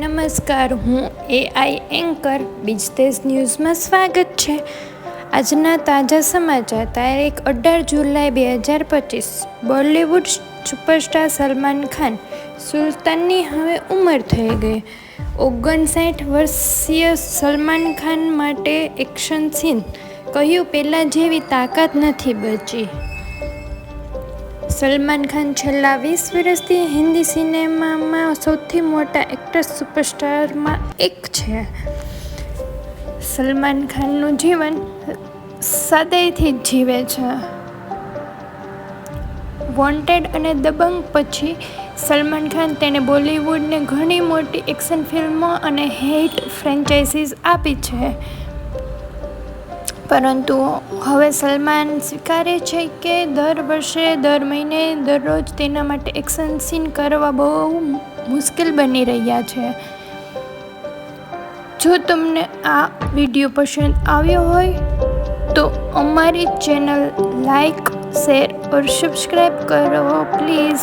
નમસ્કાર, હું AI anchor બીજતેજ ન્યૂઝમાં સ્વાગત છે. આજના તાજા સમાચાર, તારીખ અઢાર જુલાઈ બે હજાર પચીસ. બોલિવૂડ સુપરસ્ટાર સલમાન ખાન સુલતાનની હવે ઉંમર થઈ ગઈ. ઓગણસાઠ વર્ષીય સલમાન ખાન માટે એક્શન સીન, કહ્યું, પહેલાં જેવી તાકાત નથી બચી. સલમાન ખાન છેલ્લા વીસ વર્ષથી હિન્દી સિનેમામાં સૌથી મોટા એક્ટર સુપરસ્ટારમાં એક છે. સલમાન ખાનનું જીવન સાદાઈથી જીવે છે. વોન્ટેડ અને દબંગ પછી સલમાન ખાન તેને બોલિવૂડને ઘણી મોટી એક્શન ફિલ્મો અને હેટ ફ્રેન્ચાઇઝીસ આપી છે. પરંતુ હવે સલમાન સ્વીકારે છે કે દર વર્ષે, દર મહિને દરરોજ તેના માટે એક્શન સીન કરવા બહુ મુશ્કેલ બની રહ્યા છે. જો તમને આ વીડિયો પસંદ આવ્યો હોય, તો અમારી channel like, share, or subscribe કરો, પ્લીઝ.